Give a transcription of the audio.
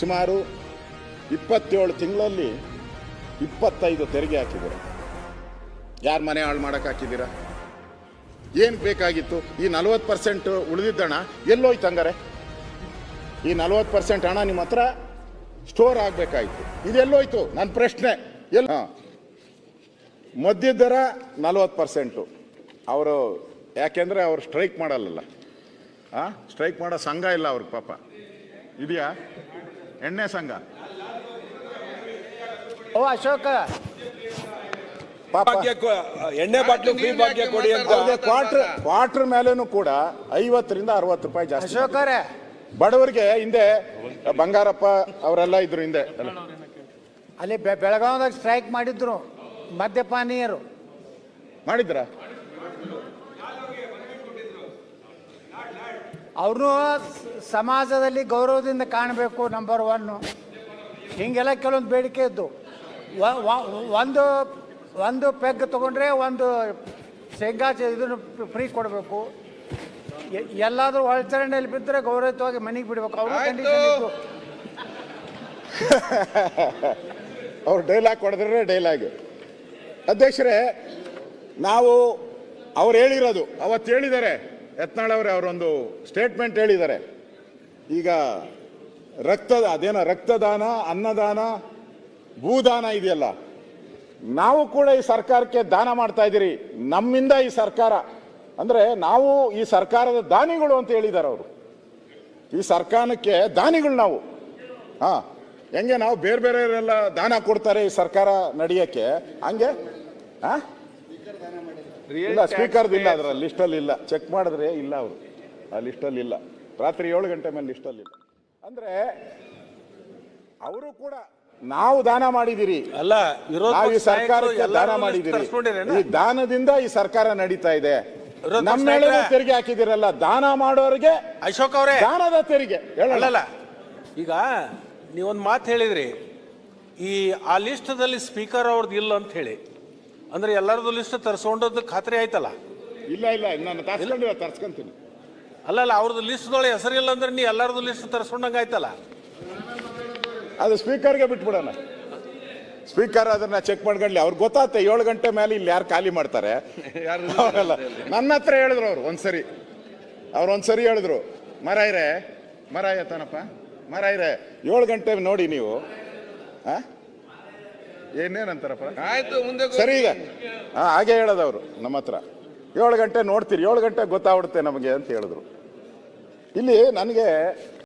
ಸುಮಾರು ಇಪ್ಪತ್ತೇಳು ತಿಂಗಳಲ್ಲಿ ಇಪ್ಪತ್ತೈದು ತೆರಿಗೆ ಹಾಕಿದ್ದೀರ. ಯಾರು ಮನೆ ಹಾಳು ಮಾಡಕ್ಕೆ ಹಾಕಿದ್ದೀರಾ? ಏನು ಬೇಕಾಗಿತ್ತು? ಈ ನಲ್ವತ್ತು ಪರ್ಸೆಂಟ್ ಉಳಿದಿದ್ದಣ, ಎಲ್ಲೋಯ್ತು ಹಂಗಾರೆ? ಈ ನಲ್ವತ್ತು ಪರ್ಸೆಂಟ್ ಹಣ ನಿಮ್ಮ ಹತ್ರ ಸ್ಟೋರ್ ಆಗಬೇಕಾಯ್ತು. ಇದೆಲ್ಲೋಯ್ತು ನನ್ನ ಪ್ರಶ್ನೆ. ಎಲ್ಲ ಮದ್ಯದ ದರ ನಲ್ವತ್ತು ಪರ್ಸೆಂಟು ಅವರು ಯಾಕೆಂದರೆ ಅವ್ರು ಸ್ಟ್ರೈಕ್ ಮಾಡಲ್ಲಲ್ಲ. ಹಾಂ ಸ್ಟ್ರೈಕ್ ಮಾಡೋ ಸಂಘ ಇಲ್ಲ ಅವ್ರಿಗೆ ಪಾಪ. ಇದೆಯಾ? ಎಣ್ಣೆ ಸಂಘ. ಓ ಅಶೋಕ. ಎಣ್ಣೆ ಬಾಟ್ಲಿ ಫ್ರೀ ಭಾಗ್ಯ ಕೊಡಿ ಅಂತ. ಕ್ವಾರ್ಟರ್ ಕ್ವಾರ್ಟರ್ ಮೇಲೇನು ಕೂಡ ಐವತ್ತರಿಂದ ಅರವತ್ತು ರೂಪಾಯಿ ಜಾಸ್ತಿ ಅಶೋಕರೇ. ಬಡವರಿಗೆ ಹಿಂದೆ ಬಂಗಾರಪ್ಪ ಅವರೆಲ್ಲ ಇದ್ರು ಹಿಂದೆ. ಅಲ್ಲಿ ಬೆ- ಬೆಳಗಾವದಾಗ ಸ್ಟ್ರೈಕ್ ಮಾಡಿದ್ರು ಮದ್ಯಪಾನೀಯರು. ಮಾಡಿದ್ರ? ಅವರು ಸಮಾಜದಲ್ಲಿ ಗೌರವದಿಂದ ಕಾಣಬೇಕು ನಂಬರ್ ಒನ್ನು ಹೀಗೆಲ್ಲ ಕೆಲವೊಂದು ಬೇಡಿಕೆ ಇದ್ದು. ಒಂದು ಒಂದು ಪೆಗ್ ತೊಗೊಂಡ್ರೆ ಒಂದು ಶೇಂಗಾ ಇದನ್ನು ಫ್ರೀ ಕೊಡಬೇಕು. ಎಲ್ಲಾದರೂ ಒಳಚರಣೆಯಲ್ಲಿ ಬಿದ್ದರೆ ಗೌರವಯುತವಾಗಿ ಮನೆಗೆ ಬಿಡಬೇಕು. ಅವರು ಅವ್ರು ಡೈಲಾಗ್ ಕೊಡಿದ್ರೆ ಡೈಲಾಗ್ ಅಧ್ಯಕ್ಷರೇ ನಾವು ಅವ್ರು ಹೇಳಿರೋದು ಅವತ್ತು ಹೇಳಿದ್ದಾರೆ. ಯತ್ನಾಳ್ ಅವರೇ ಅವರೊಂದು ಸ್ಟೇಟ್ಮೆಂಟ್ ಹೇಳಿದ್ದಾರೆ. ಈಗ ರಕ್ತದ ಅದೇನೋ ರಕ್ತದಾನ, ಅನ್ನದಾನ, ಭೂದಾನ ಇದೆಯಲ್ಲ, ನಾವು ಕೂಡ ಈ ಸರ್ಕಾರಕ್ಕೆ ದಾನ ಮಾಡ್ತಾ ಇದ್ದೀರಿ. ನಮ್ಮಿಂದ ಈ ಸರ್ಕಾರ, ಅಂದರೆ ನಾವು ಈ ಸರ್ಕಾರದ ದಾನಿಗಳು ಅಂತ ಹೇಳಿದ್ದಾರೆ ಅವರು. ಈ ಸರ್ಕಾರಕ್ಕೆ ದಾನಿಗಳು ನಾವು. ಹಾ, ಹೆಂಗೆ ನಾವು ಬೇರೆ ಬೇರೆಯವರೆಲ್ಲ ದಾನ ಕೊಡ್ತಾರೆ ಈ ಸರ್ಕಾರ ನಡೆಯಕ್ಕೆ? ಹಂಗೆ ಹಾ ಇಲ್ಲ ಸ್ಪೀಕರ್ ಇಲ್ಲ ಅದರ ಲಿಸ್ಟಲ್ಲಿ ಇಲ್ಲ ಚೆಕ್ ಮಾಡಿದ್ರೆ ಇಲ್ಲ ಅವರು. ಆ ಲಿಸ್ಟಲ್ಲಿ ಇಲ್ಲ ರಾತ್ರಿ ಏಳು ಗಂಟೆ ಮೇಲೆ ಲಿಸ್ಟಲ್ಲಿ ಇಲ್ಲ ಅಂದ್ರೆ ಅವರು ಕೂಡ ನಾವು ದಾನ ಮಾಡಿದಿರಿ. ಅಲ್ಲ ವಿರೋಧ ನಾವು ಈ ಸರ್ಕಾರಕ್ಕೆ ದಾನ ಮಾಡಿದಿರಿ. ಈ ದಾನದಿಂದ ಈ ಸರ್ಕಾರ ನಡೀತಾ ಇದೆ. ನಮ್ಮ ಮೇಲೆ ತೆರಿಗೆ ಹಾಕಿದಿರಲ್ಲ. ದಾನ ಮಾಡೋರಿಗೆ ಅಶೋಕ್ ಅವರೇ. ದಾನದ ತೆರಿಗೆ. ಹೇಳಲ್ಲ ಈಗ ನೀವೊಂದು ಮಾತು ಹೇಳಿದ್ರಿ. ಈ ಆ ಲಿಸ್ಟದಲ್ಲಿ ಸ್ಪೀಕರ್ ಅವ್ರದ್ದು ಇಲ್ಲ ಅಂತ ಹೇಳಿ. ಅಂದ್ರೆ ಎಲ್ಲರದು ಲಿಸ್ಟ್ ತರಿಸ್ಕೊಂಡದ್ದು ಖಾತ್ರಿ ಆಯ್ತಲ್ಲ? ಇಲ್ಲ ಇಲ್ಲ ನಾನು ತರ್ಸ್ಕೊಂಡಿಲ್ಲ ತರ್ಸ್ಕೊಂತೀನಿ. ಅಲ್ಲಲ್ಲ ಅವ್ರದ್ದು ಲಿಸ್ಟ್ದೊಳಗೆ ಹೆಸರಿಲ್ಲ ಅಂದ್ರೆ ನೀ ಎಲ್ಲರದು ಲಿಸ್ಟ್ ತರಿಸ್ಕೊಂಡಂಗೆ ಆಯ್ತಲ್ಲ? ಅದು ಸ್ಪೀಕರ್ಗೆ ಬಿಟ್ಬಿಡೋಣ. ಸ್ಪೀಕರ್ ಅದನ್ನ ಚೆಕ್ ಮಾಡ್ಕೊಳ್ಳಿ ಅವ್ರಿಗೆ ಗೊತ್ತಾಗುತ್ತೆ ಏಳು ಗಂಟೆ ಮೇಲೆ ಇಲ್ಲಿ ಯಾರು ಖಾಲಿ ಮಾಡ್ತಾರೆ. ಅವರೆಲ್ಲ. ನನ್ನ ಹತ್ರ ಹೇಳಿದ್ರು ಅವ್ರು ಒಂದ್ಸರಿ. ಅವ್ರು ಒಂದ್ಸರಿ ಹೇಳಿದ್ರು ಮರಾಯ್ರೆ ಮರಾಯ ಮರ ಇರೇ ಏಳು ಗಂಟೆ ನೋಡಿ ನೀವು ಆ? ಏನೇನಂತಾರಪ್ಪ ಆಯ್ತು ಮುಂದೆ ಸರಿ ಈಗ. ಹಾ ಹಾಗೆ ಹೇಳೋದು ಅವರು ನಮ್ಮ ಹತ್ರ. ಏಳು ಗಂಟೆ ನೋಡ್ತೀರಿ ಏಳು ಗಂಟೆ ಗೊತ್ತಾಗ್ಬಿಡುತ್ತೆ ನಮಗೆ ಅಂತ ಹೇಳಿದ್ರು. ಇಲ್ಲಿ ನನಗೆ